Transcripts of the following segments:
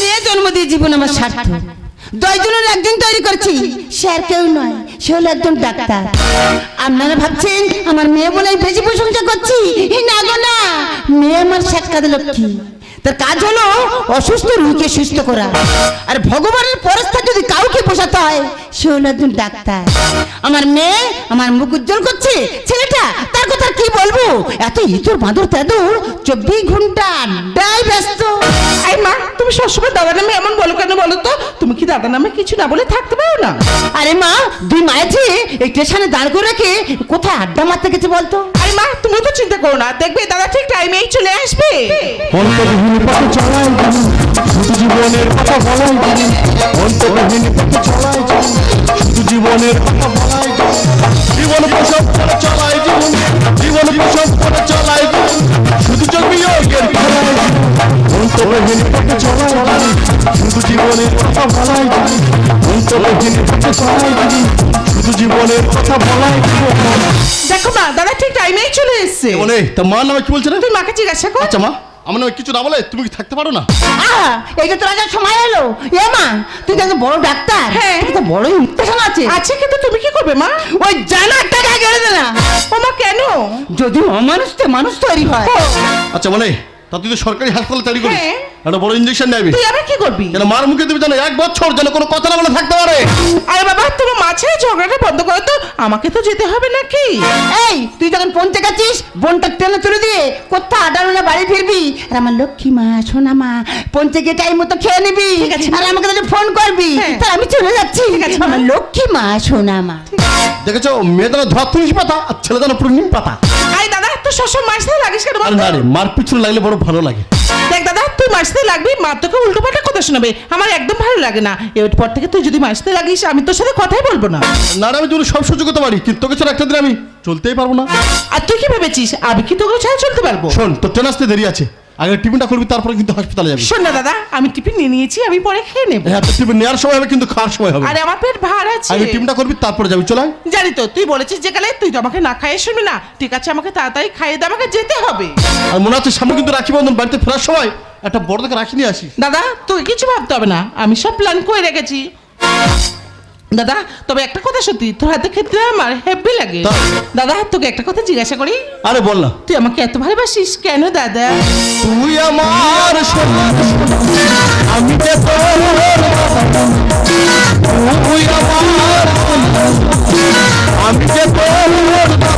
মেয়ে জন্ম দিয়ে জীবন আমার স্বার্থ দশজনের একজন তৈরি করছি। সে আর কেউ নয় সে হলো একজন ডাক্তার। আপনারা ভাবছেন আমার মেয়ে বলে আমি বেশি প্রশংসা করছি? না গো না। মেয়ে আমার সাক্ষাৎ লক্ষ্মী। তার কাজ হলো অসুস্থ রোগীকে সুস্থ করা। আর ভগবানের পরস্থা যদি কাউকে পোষাতে হয় সে হলো একজন ডাক্তার। আমার মেয়ে আমার মুখ উজ্জ্বল করছে ছেলেটা তার কথা কি বলব? এত ইতর বাঁদর তেদর চব্বিশ ঘণ্টা আড্ডায় ব্যস্ত। এই মা তুমি সবসময় দাদা নামে এমন বলো কেন বলো তো? তুমি কি দাদা নামে কিছু না বলে থাকতে পারো না? আরে মা দুই মায়েছে এই স্টেশনে দাঁড় করে রেখে কোথায় আড্ডা মারতে গেছে বলতো? আরে মা, তুমি তো চিন্তা করো না। দেখবে দাদা ঠিক টাইমেই চলে আসবে। অন্তবিহীন পথে চলাই জীবন শুধু জীবনের কথা বলাই জীবন অন্তবিহীন পথে চলাই শুধু জীবনের কথা বলাই জীবন জীবন প্রসব করে চলাই শুধু পথে চলাই জীবন শুধু জীবনের কথা বলাই জীবন শুধু জীবনের কথা বলাই দেখো মা দাদা ঠিক টাইমেই চলে এসছে। মনে তা মা নামে কি বলছে রে? তুই মাকে জিজ্ঞাসা কর। আচ্ছা মা আমার নামে কিছু না বলে তুমি কি থাকতে পারো না? আহা এই যে তোর সময় এলো। এ মা তুই তো বড় ডাক্তার। হ্যাঁ। তো বড় ইনফেকশন আছে। আছে কিন্তু তুমি কি করবে মা? ওই জানার টাকা গেলে দে না। ও মা কেন? যদি অমানুষ মানুষ তৈরি হয়। আচ্ছা মানে তা তুই তো সরকারি হাসপাতালে চাকরি করিস। হ্যাঁ। একটা বড় ইঞ্জেকশন নেবি তুই আবার কি করবি? যেন মার মুখে তুমি যেন এক বছর যেন কোনো কথা না বলে থাকতে পারে? আরে বাবা তোমার মাছের ঝগড়াটা বন্ধ করো তো। আমাকে তো যেতে হবে নাকি? এই তুই যখন পৌঁছে গেছিস বোনটা তুলে দিয়ে কোথাও আডালো না বাড়ি ফিরবি। আর আমার লক্ষ্মী মা সোনা মা পৌঁছে গিয়ে টাইম মতো খেয়ে নিবি। আর আমাকে তাহলে ফোন করবি। হ্যাঁ। তা আমি চলে যাচ্ছি। আমার লক্ষ্মী মা সোনা মা। দেখেছ মেয়ে যেন ধর তুলিস পাতা আর ছেলে যেন পুরো নিম পাতা। আরে তুই সবসময় দিয়ে লাগিস কেন? আর না রে মার পিছনে লাগলে বড় ভালো লাগে। দেখ দাদা তুই মাছতে লাগবি মা তোকে উল্টো পাল্টা কথা শোনাবে। আমার একদম ভালো লাগে না। এরপর থেকে তুই যদি মাছতে লাগিস আমি তোর সাথে কথাই বলব না। না রে আমি তোর সব সহ্য করতে পারি কিন্তু তোকে ছাড়া একটা দিন আমি চলতেই পারব না। আর তুই কি ভেবেছিস? আমি কি তোকে ছাড়া চলতে পারব? শোন তোর ট্রেন আসতে দেরি আছে। আগে টিফিনটা করবি তারপরে কিন্তু হাসপাতালে যাবি। শোন না দাদা আমি টিফিন নিয়ে নিয়েছি আমি পরে খেয়ে নেব। হ্যাঁ তো টিফিন নেওয়ার সময় হবে কিন্তু খাওয়ার সময় হবে। আরে আমার পেট ভার আছে। আগে টিফিনটা করবি তারপরে যাবি চলাই জানি তো তুই বলেছিস যে কালে তুই তো আমাকে না খাইয়ে শুনবি না। ঠিক আছে আমাকে তাড়াতাড়ি খাইয়ে দে আমাকে যেতে হবে। আর মনে হচ্ছে সামনে কিন্তু রাখি বন্ধন বাড়িতে ফেরার সময় একটা বড় দেখে রাখি নিয়ে আসিস দাদা তুই কিছু ভাবতে হবে না আমি সব প্ল্যান করে রেখেছি। দাদা তবে একটা কথা সত্যি তোর হাতে খেতে আমার হ্যাপি লাগে? দাদা তোকে একটা কথা জিজ্ঞাসা করি। আরে বল না। তুই আমাকে এত ভালোবাসিস কেন দাদা? তুই আমার সোনা, আমি তোর তুই আমার আমি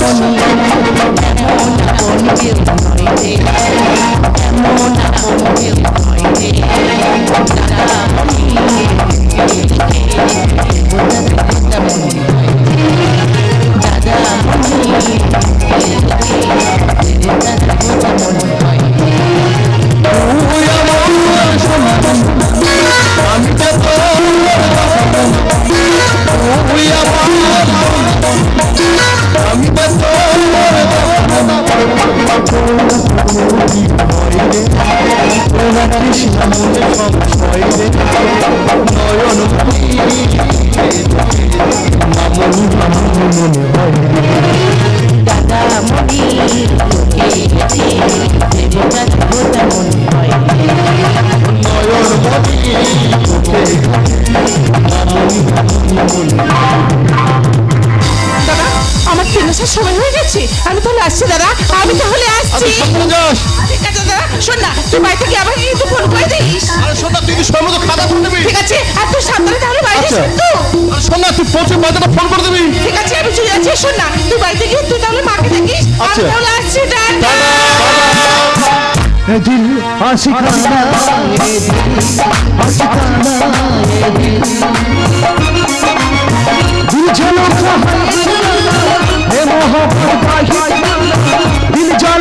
তোর বাবা। তাহলে আসছি আচ্ছা, সাবধানে যাস। ঠিক আছে দাদা শোন না তুই বাড়ি থেকে আবার কিন্তু ফোন করে দিস আরে শোন না, তুই কি সময় মতো খাতা ফোন দিবি ঠিক আছে আর তুই সাবধানে তাহলে বাড়ি আচ্ছা। যাস কিন্তু আরে শোন না তুই পৌঁছে বাজারে ফোন করে দিবি ঠিক আছে আমি চলে যাচ্ছি শোন না তুই বাড়িতে গিয়ে তুই তাহলে মাকে দেখিস আমি আচ্ছা। তাহলে আসছি টাটা दिल आशिकाना ये दिल आशिकाना ये दिल दिल जानो कहाँ ये मोहब्बत का ही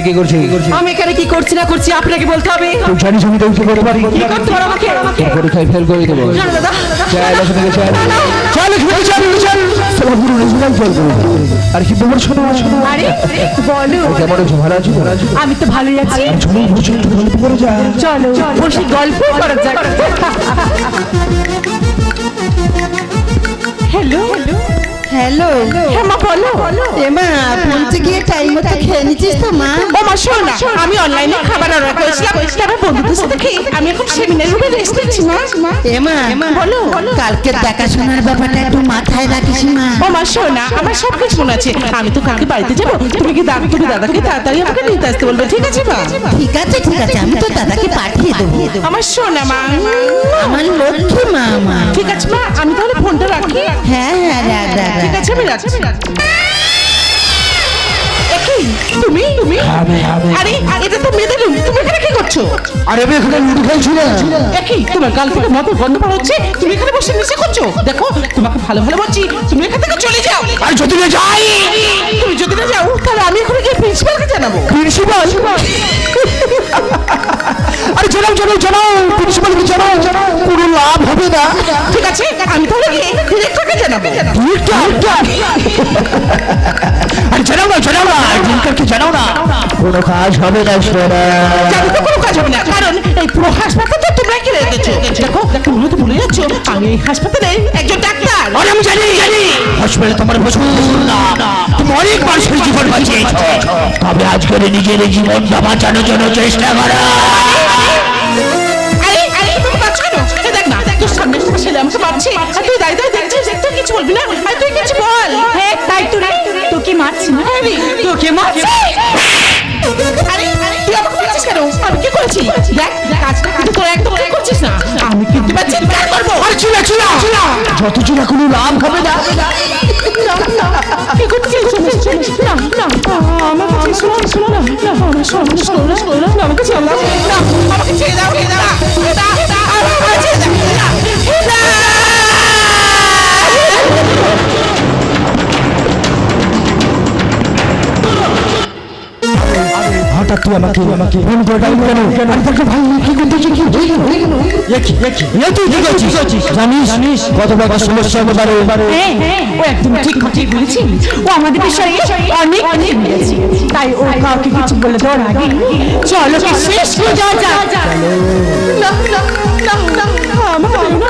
এখানে কি করছিস আমি এখানে কি করছি না করছি আপনাকে বলতে হবে তুই জানিস আমি তোকে করতে পারি কি করতে পারো আমাকে তোর পরীক্ষায় ফেল করে দেবো না, না, দাদা চল এখান চল চল এখান চল চল পুরো রেজুলাম চল আর কি তোমার শোনো শোনো আরে বলো কেমন আছো ভালো আছো আমি তো ভালোই আছি চলো বসে একটু গল্প করে যা চলো বসে গল্প করা যাক হ্যালো হ্যালো হ্যাঁ মা বলো এমা পৌঁছে গিয়ে টাইম মতো খেয়ে নিচ্ছিস তো মা। ও মা শোনো না আমি অনলাইনে খাবার অর্ডার করেছিলাম তারপর বন্ধুদের সাথে খেয়ে আমি এখন সেমিনার রুমে রেস্ট নিচ্ছি মা। বলো কালকে দেখাশোনার ব্যাপারটা একটু মাথায় রাখিস মা। ও মা শোনো না আমার সব কিছু মনে আছে। আমি তো কালকে বাড়িতে যাব তুমি কি দাদা তুমি দাদাকে তাড়াতাড়ি আমাকে নিতে আসতে বলবে ঠিক আছে মা? ঠিক আছে ঠিক আছে আমি তো দাদাকে পাঠিয়ে দেবো। আমার শোনা মা আমার লক্ষ্মী মা মা। ঠিক আছে মা আমি তাহলে ফোনটা রাখি। হ্যাঁ হ্যাঁ রাখ রাখ। ঠিক আছে আমি রাখছি। আরে এটা তো মেয়েদের তুমি এখানে কি করছ? আরে আমি এখানে লুডু খেলছি না। একই তোমার গাল থেকে মতো গন্ধ পার হচ্ছে। তুমি এখানে বসে নিচে করছ? দেখো তোমাকে ভালো ভালো বলছি। তুমি এখান থেকে চলে যাও। আর যদি না যাই! তুমি যদি না যাও তাহলে আমি এখন গিয়ে প্রিন্সিপালকে জানাব। প্রিন্সিপাল আরে জানাও জানাও জানাও প্রিন্সিপালকে জানাও। কোনো লাভ হবে না। ঠিক আছে আমি তাহলে গিয়ে ডিরেক্টরকে জানাব। আরে জানাও না জানাও না ডিরেক্টরকে জানাও না। কোনো কাজ হবে না সোনা জানি তো কোনো কাজ হবে না। কারণ এই পুরো হাসপাতালটা তোমরা কি রেখেছো। দেখো। তুমি তো ভুলে যাচ্ছ। আমি এই হাসপাতালের একজন ডাক্তার। আরে আমি জানি জানি। হসপিটালে তোমার প্রচুর তুমি অনেক মানুষের জীবন বাঁচিয়েছ। তবে আজকের নিজের জীবনটা বাঁচানোর জন্য চেষ্টা করো। কেন? কিছু বলবি না? তুই কিছু বল। হ্যাঁ তাই তো রে। তোকে মারছি না। তোকে মারছি। আমাকে আমি কি করেছি দেখ কাজটা কিন্তু তোর করছিস না আমি কিন্তু পাচ্ছি কাজ করব আরে চুলা চুলা যত চুলা কোনো লাভ হবে না কি ছেড়ে দাও ছেড়ে দাও ছেড়ে দাও না না ছেড়ে দাও তুই আমাকে আমাকে ফোন করে কেন আমি তোকে ভাই কি করতেছি কি হয়ে হয়ে তুই কি করছিস জানিস জানিস কত বড় সমস্যা হ্যাঁ ও একদম ঠিক কথাই বলেছি ও আমাদের বিষয়ে অনেক অনেক বলেছে তাই ও কাউকে কিছু বলে দেওয়ার আগে চলো শেষ করে যাওয়া যাক না না না না আমাকে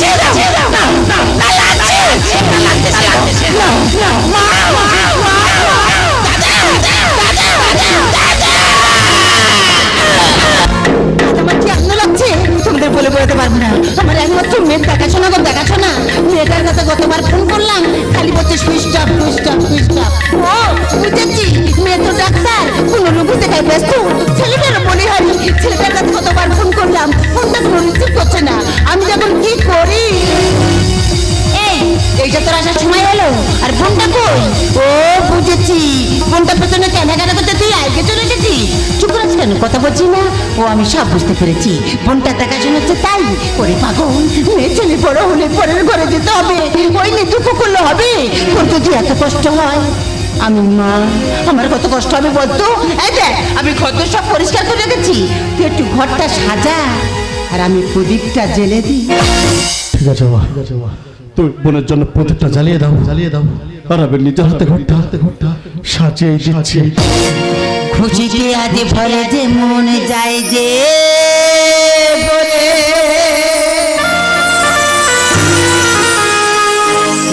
chiêu đâu Nó là chiêu Nó là chiêu Nó là chiêu Nó là chiêu কথা বলছি না। ও আমি সব বুঝতে পেরেছি। ফোনটা দেখাশোনা হচ্ছে তাই ওরে পাগল। মেয়ে ছেলে বড় হলে পরের ঘরে যেতে হবে। ওই নিয়ে দুঃখ করলে হবে। তোর যদি এত কষ্ট হয় আমি মা আমার কত কষ্ট হবে বলতো? এই দেখ আমি ঘর তো সব পরিষ্কার করে রেখেছি। তুই একটু ঘরটা সাজা আর আমি প্রদীপটা জেলে দিই। ঠিক আছে বাবা ঠিক আছে বাবা তুমি বোনের জন্য প্রদীপটা জ্বালিয়ে দাও। জ্বালিয়ে দাও। আর আমি নিজের হাতে ঘরটা হাতে ঘরটা সাজিয়ে দিচ্ছি। খুশিতে আজ ভরে যে মন যায় যে বলে।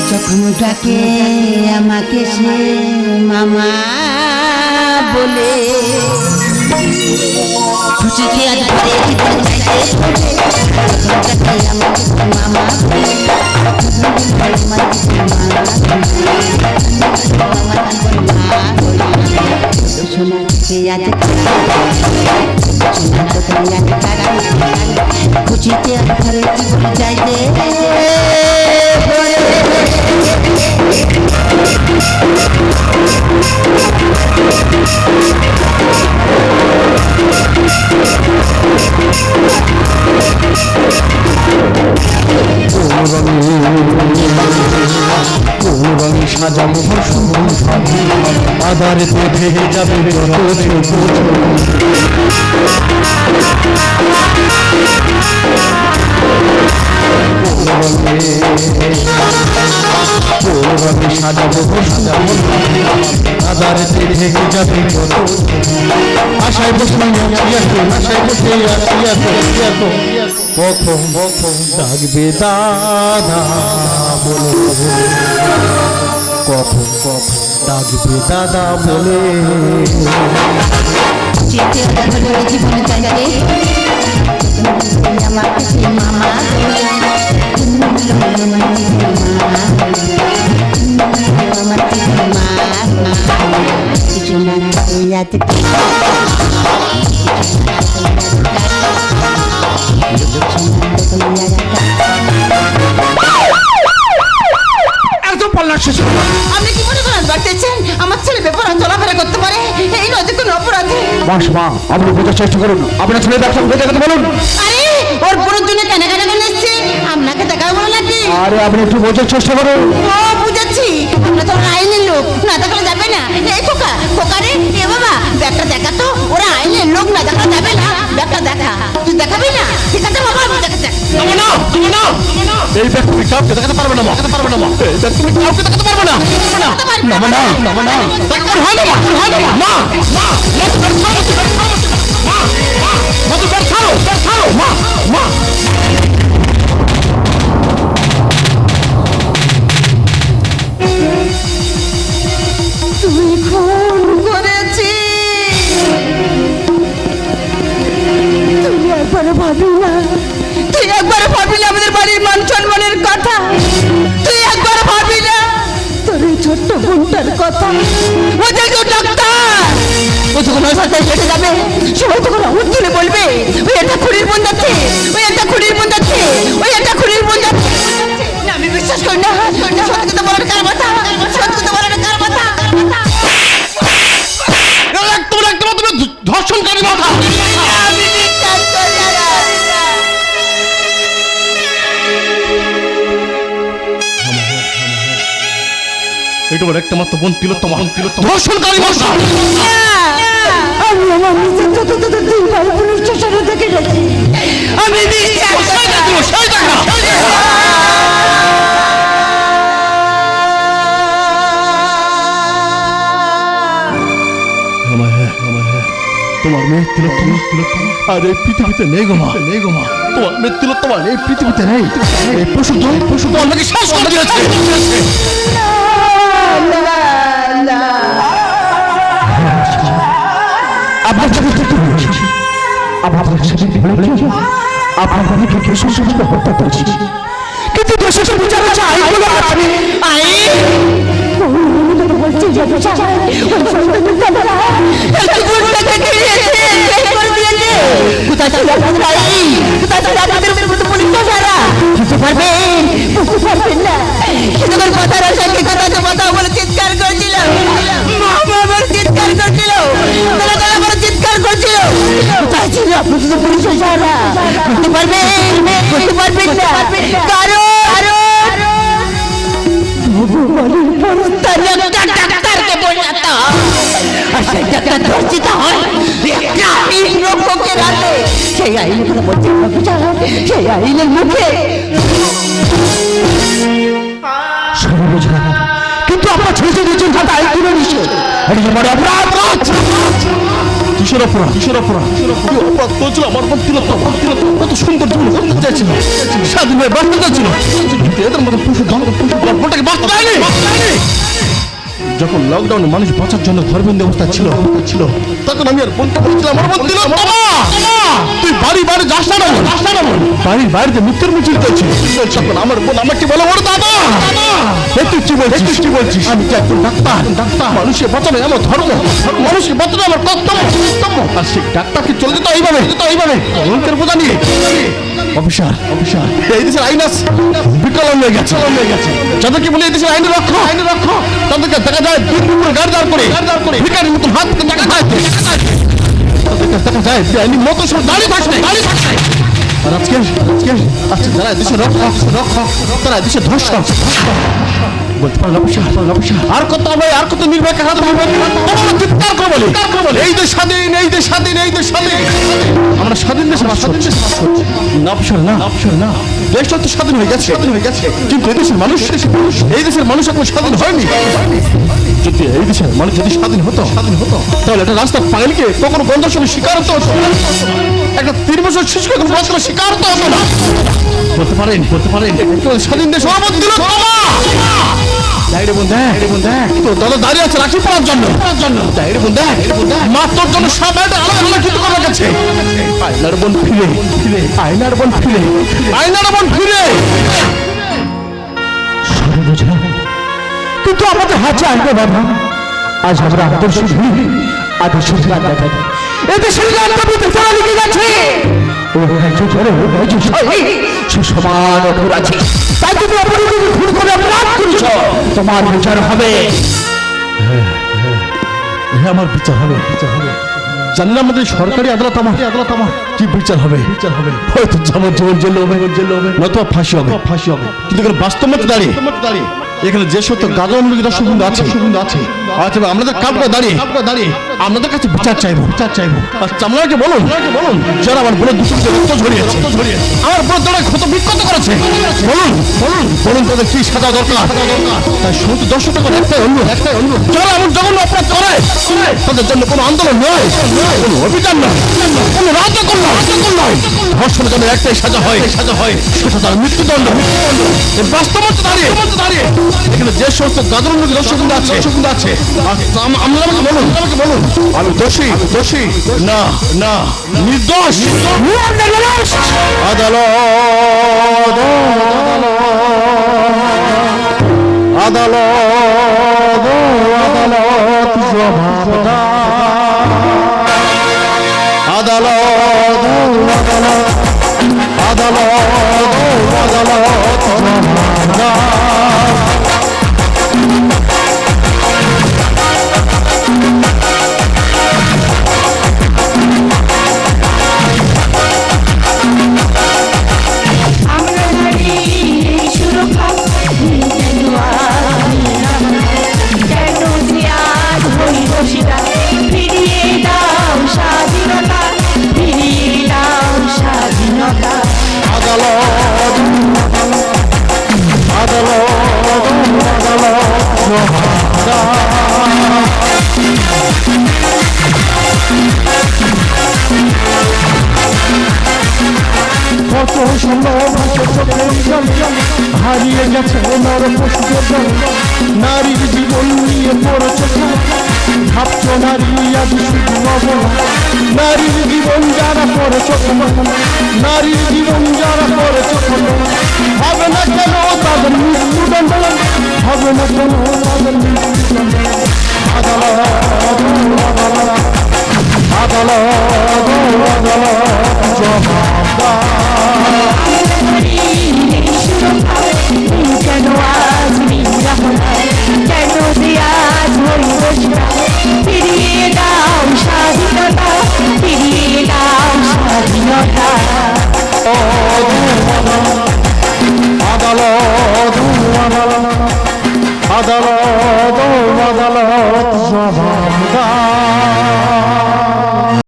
যখন ডাকে আমাকে সে মামা বলে, খুশিতে আজ ভরে যে মন যায় যে বলে, যখন ডাকে আমাকে মামা বলে মামা বলে সোনা কে আজ খুশিতে আজ জীবন রঙে সাজাবো বসন্ত আধারেতে ভেঙে যাবে যত ছোট ছোট রঙে সাজাবো বসন্ত আধারেতে ভেঙে যাবে আশায় বসে আছি এখন আশায় বসে কখন ডাকবে দাদা বলে কখন কখন ডাকবে দাদা বলে জীবন যে আমাকে মামা এই কোনো অপরাধী। মাস মা আপনি বোঝার চেষ্টা করুন। আপনার ছেলে ব্যবসা বেঁচে কথা বলুন। আরে ওর পুরোর জন্য কেন কেন এসছে? আপনাকে দেখা বলো নাকি? আরে আপনি একটু বোঝার চেষ্টা করুন। ও বুঝাচ্ছি আমরা তো আইনের লোক। না দেখালে যাবে না। এই খোকা খোকা রে। এ বাবা ব্যাগটা দেখা তো। ওরা আইনের লোক না দেখালে যাবে না। ব্যাগটা তুই দেখাবি না ঠিক আছে বাবা আমি দেখাতে নামো না নামো না এই ব্যাগ তুমি কাউকে দেখাতে পারবে না মা দেখাতে পারবে না মা এই ব্যাগ তুমি কাউকে দেখাতে পারবে না নামো না নামো না দেখাতে হয় না মা হয় না মা মা ব্যাগ ছাড়ো মা মা মা মা একবার ভাবি না। তুই একবার ভাবি না আমাদের বাড়ির মান সম্মানের কথা। তুই একবার ভাবি না তোর এই ছোট্ট বোনটার কথা। ও যে ডাক্তার। ও যখন হাসপাতালে হেঁটে যাবে সবাই তখন আউট তুলে বলবে ওই একটা খুঁড়ির বোন যাচ্ছে ওই একটা খুঁড়ির বোন যাচ্ছে ওই একটা খুঁড়ির বোন যাচ্ছে। না, আমি বিশ্বাস করি না। সত্যি কথা বলার কার এটা তোমার একটা মাত্র বোন তিলোত্তমা। তিলোত্তমা। ধর্ষণকারী মাথা আমি আমার নিজের যত তত দুই ভাই পুলিশ স্টেশনে দেখে গেছি। আমি বিশ্বাস করি না। সেই দেখা। আমার হ্যাঁ আমার হ্যাঁ। তোমার মেয়ে তিলোত্তমা। তিলোত্তমা। আর এই পৃথিবীতে নেই গো মা। নেই গো মা। তোমার মেয়ে তিলোত্তমা এই পৃথিবীতে নেই। এই পশু পশু তো অনেকে শ্বাস করে দিয়েছে। আপনার ছেলে থেকে বলছি আপনার ছেলে বলেছি আপনার বাড়িকে কেসের সঙ্গে হত্যা করেছি কিন্তু দেশের যে বিচার ওই সন্তানের বলে। চিৎকার করছিল। বলে চিৎকার করছিল। গলা গলা করে চিৎকার করছিল। কোথায় ছিল বলি, তার কিন্তু আমরা দুজন হাতে আইন তুলে নিচ্ছে এটা যে বড় অপরাধ। কিসের অপরাধ? কিসের অপরাধ? কি অপরাধ করেছিল আমার কত সুন্দর জীবন করতে চাইছিল। স্বাধীন হয়ে বাঁচতে চাইছিল। এদের যখন লকডাউনে মানুষ বাঁচার জন্য ঘরবন্দি অবস্থা ছিল ছিল তখন আমি আর বলতে পারছিলাম তুই বাড়ি বাড়ি যাস না যাস না। বাড়ির বাইরে মৃত্যুর মিছিল তখন আমার বোন আমাকে বলে ওর দাদা তুই কি বলছিস কি বলছিস আমি কি একজন ডাক্তার। ডাক্তার মানুষকে বাঁচানো আমার ধর্ম মানুষকে বাঁচানো আমার কর্তব্য কর্তব্য। আর সেই ডাক্তারকে চলে যেতে এইভাবে যেতে এইভাবে। কলঙ্কের বোঝা নিয়ে। Officer officer. এই দেশের আইন আছে। বিকলন হয়ে গেছে। হয়ে গেছে। যাদেরকে বলে এই দেশের আইন রক্ষ আইন রক্ষ তাদেরকে দেখা যায় দুপুরে গাড়ি দাঁড় করে। গাড়ি দাঁড় করে। ভিকারির মতন হাত থেকে টাকা খায় তাদেরকে দেখা যায় বেআইনি মতো সব দাঁড়িয়ে থাকছে। দাঁড়িয়ে থাকছে। আজকে আজকে আজকে বলতে অফিসার অফিসার আর কত আর কত নির্ভয় কাহাতে নির্ভয় চিৎকার করে বলি? এই দেশ স্বাধীন এই দেশ স্বাধীন এই দেশ স্বাধীন। আমরা স্বাধীন দেশে বাস করছি। না না অফিসার না। দেশটা তো স্বাধীন হয়ে গেছে। স্বাধীন হয়ে গেছে। কিন্তু এই দেশের মানুষ এই দেশের মানুষ এখন স্বাধীন হয়নি। যদি এই দেশের মানুষ যদি স্বাধীন হতো স্বাধীন হতো। তাহলে একটা রাস্তার পাগলকে কখনো গন্ধ সঙ্গে শিকার হতো একটা তিন বছর শিশুকে কোনো রাস্তার শিকার হতে হতো না। বলতে পারেন বলতে পারেন। স্বাধীন দেশ অনুমতি দিল বাবা। ডাইরে বন্ধু ডাইরে বন্ধু তো দাদা দাঁড়িয়ে আছে রাখি পড়ার জন্য। পড়ার জন্য বন্ধু মা তোর জন্য সব একটা আলাদা আলাদা কিন্তু করার কাছে আয়নার বোন ফিরে ফিরে আয়নার বোন ফিরে আয়নার বোন ফিরে। বোঝা কিন্তু আমাদের হাতে আনবে বাবা আজ আমরা আদর্শ ভুলি আদর্শ গান দেখাই এদেশের গান কবিতে তারা লিখে গেছে। তাই তুমি খুন করে অপরাধ করেছ। তোমার বিচার হবে। হ্যাঁ আমার বিচার হবে বিচার হবে। জানি না আমাদের সরকারি আদালত আমার আদালত আমার কি বিচার হবে? বিচার হবে? হয়তো যেমন জেল হবে জেল হবে নতুবা ফাঁসি হবে। ফাঁসি হবে কিন্তু এখানে বাস্তব মতো দাঁড়িয়ে দাঁড়িয়ে। এখানে যে সত্য গাজন আছে। আছে। আচ্ছা তো কাপড় দাঁড়িয়ে। দাঁড়িয়ে। আপনাদের কাছে বিচার চাইব। বিচার চাইব আর চামড়াকে বলুন বলুন, যারা আমার বোনের দুটো রক্ত ঝরিয়েছে, আমার বোনের দ্বারা ক্ষত বিক্ষত করেছে, বলুন বলুন বলুন তাদের কি সাজা দরকার? তাই সমস্ত দর্শক করে একটাই অনুরোধ একটাই অনুরোধ যারা এমন জঘন্য অপরাধ করে, তাদের জন্য কোনো আন্দোলন নয়, কোনো অভিযান নয়, কোনো নয় রাজকল নয়, ধর্ষণের জন্য একটাই সাজা হয় সাজা হয় সেটা তার মৃত্যুদণ্ড। এই বাস্তবতা দাঁড়িয়ে দাঁড়িয়ে এখানে যে সমস্ত লোক দর্শক আছে দর্শক আছে আমরা আমাকে বলুন আমাকে বলুন। আমি দোষী। দোষী। না না। নির্দোষ। আদালত আদালত। আদালত।